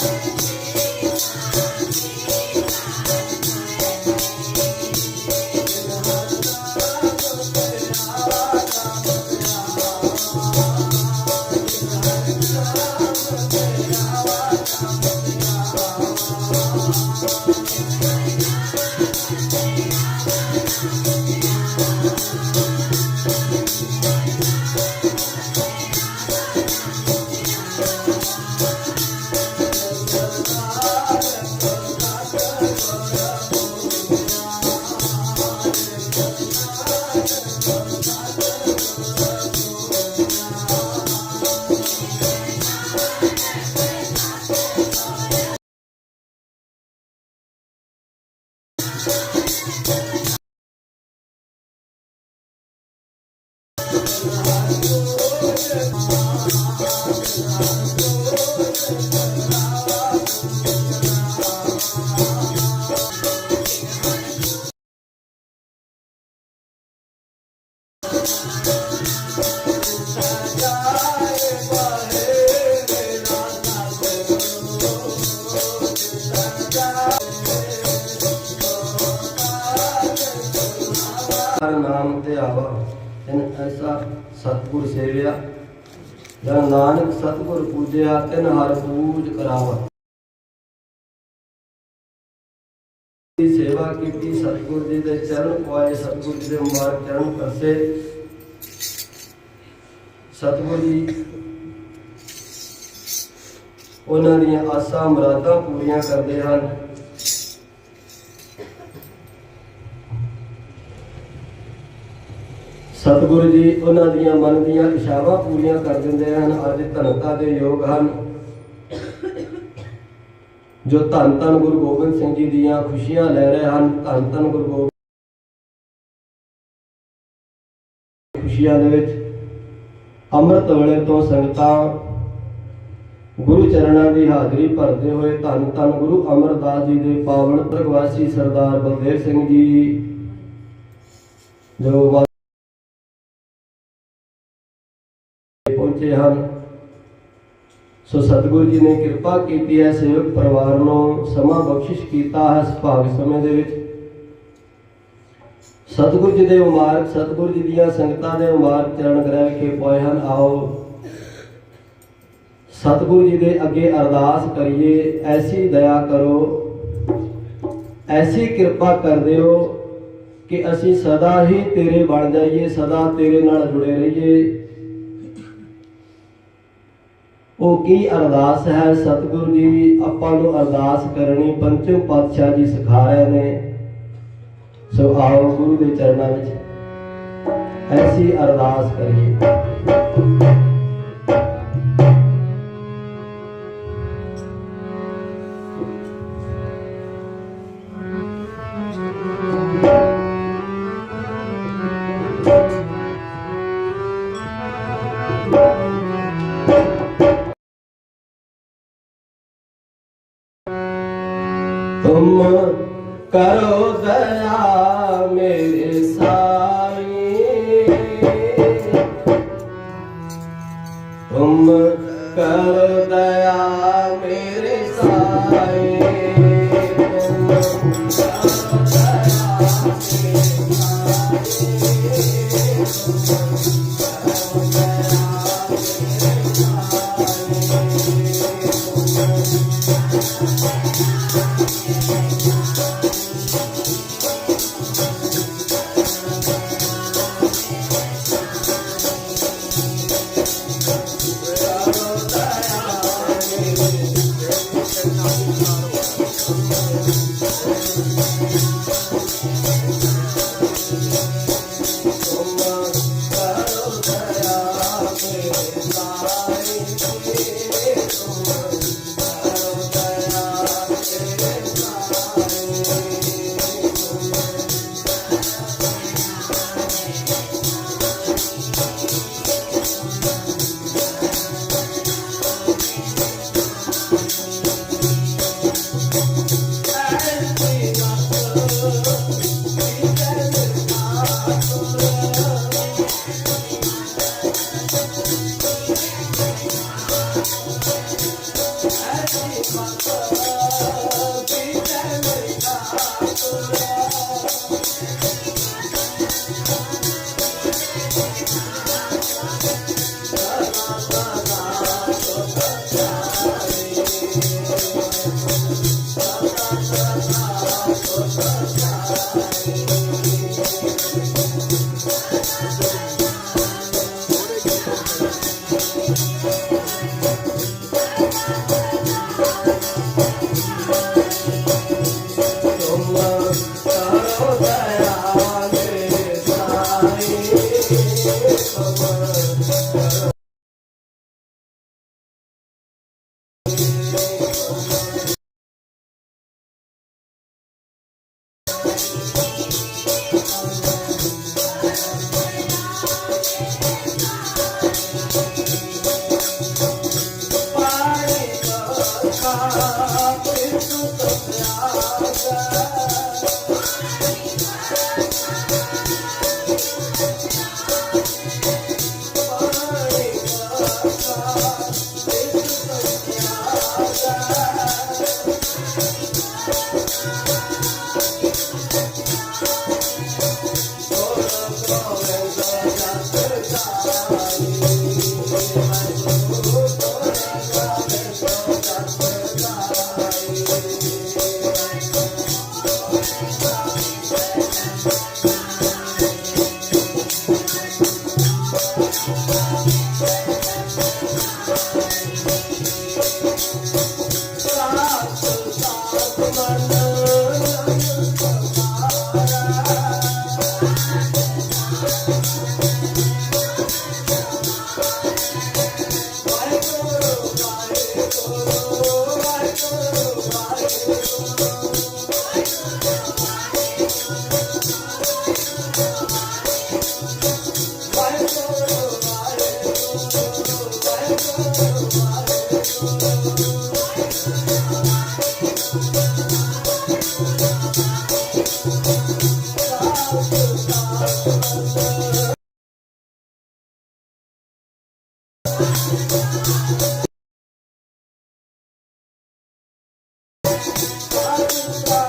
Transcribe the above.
ਹਰ ਸਤਿਗੁਰ ਸੇਵਿਆ, ਜਨ ਨਾਨਕ ਸਤਿਗੁਰ ਪੂਜਿਆ, ਤਿਨ ਹਰ ਪੂਜ ਕਰਾਵਾ। ਸੇਵਾ ਕੀਤੀ, ਸਤਿਗੁਰ ਜੀ ਦੇ ਚਰਨ ਪਾਏ ਸਤਿਗੁਰ ਜੀ ਦੇ ਮੁਬਾਰਕ ਚਰਨ ਕਰਸੇ ਸਤਿਗੁਰ ਜੀ, ਉਹਨਾਂ ਦੀਆਂ ਆਸਾਂ ਮੁਰਾਦਾਂ ਪੂਰੀਆਂ ਕਰਦੇ ਹਨ। ਸਤਿਗੁਰੂ ਜੀ, ਉਹਨਾਂ ਦੀਆਂ ਮਨ ਦੀਆਂ ਇਸ਼ਾਵਾਂ ਪੂਰੀਆਂ ਕਰ ਦਿੰਦੇ ਹਨ। ਅੱਜ ਧਨਤਾ ਦੇ ਯੋਗ ਹਨ। ਜੋ ਧੰਨ ਧੰਨ ਗੁਰੂ ਗੋਬਿੰਦ ਸਿੰਘ ਜੀ ਦੀਆਂ ਖੁਸ਼ੀਆਂ ਲੈ ਰਹੇ ਹਨ, ਧੰਨ ਧੰਨ ਗੁਰੂ ਗੋਬਿੰਦ ਖੁਸ਼ੀਆਂ ਦੇ ਵਿੱਚ ਅੰਮ੍ਰਿਤ ਵੇਲੇ ਤੋਂ ਸੰਗਤਾਂ ਗੁਰੂ ਚਰਨਾਂ ਦੀ ਹਾਜ਼ਰੀ ਭਰਦੇ ਹੋਏ ਧੰਨ ਧੰਨ ਗੁਰੂ ਅਮਰਦਾਸ ਜੀ ਦੇ ਪਾਵਨ ਪ੍ਰਗਵਾਸੀ ਸਰਦਾਰ ਬਲਦੇਵ ਸਿੰਘ ਜੀ, ਜੋ ਪਹੁੰਚੇ ਹਨ। ਸੋ ਸਤਿਗੁਰੂ ਜੀ ਨੇ ਕਿਰਪਾ ਕੀਤੀ ਹੈ ਸੇਵਕ ਪਰਿਵਾਰ ਨੂੰ ਸਮਾਂ ਬਖਸ਼ਿਸ਼ ਕੀਤਾ ਹੈ ਸੁਭਾਗ ਸਮੇਂ ਦੇ ਵਿੱਚ। ਸਤਿਗੁਰੂ ਜੀ ਦੇ ਮੁਬਾਰਕ, ਸਤਿਗੁਰੂ ਜੀ ਦੀਆਂ ਸੰਗਤਾਂ ਦੇ ਮੁਬਾਰਕ ਚਰਨ ਗ੍ਰਹਿ ਵਿਖੇ ਪਏ ਹਨ। ਆਓ, ਸਤਿਗੁਰੂ ਜੀ ਦੇ ਅੱਗੇ ਅਰਦਾਸ ਕਰੀਏ, ਐਸੀ ਦਇਆ ਕਰੋ, ਐਸੀ ਕਿਰਪਾ ਕਰ ਦਿਓ ਕਿ ਅਸੀਂ ਸਦਾ ਹੀ ਤੇਰੇ ਬਣ ਜਾਈਏ, ਸਦਾ ਤੇਰੇ ਨਾਲ ਜੁੜੇ ਰਹੀਏ। ਉਹ ਕੀ ਅਰਦਾਸ ਹੈ? ਸਤਿਗੁਰੂ ਜੀ, ਆਪਾਂ ਨੂੰ ਅਰਦਾਸ ਕਰਨੀ ਪੰਚਮ ਪਾਤਸ਼ਾਹ ਜੀ ਸਿਖਾ ਰਹੇ ਨੇ। ਸੋ ਆਓ ਗੁਰੂ ਦੇ ਚਰਨਾਂ ਵਿੱਚ ਐਸੀ ਅਰਦਾਸ ਕਰੀਏ। करो दया ਤੁਮਰੀ ਕਿਰਪਾ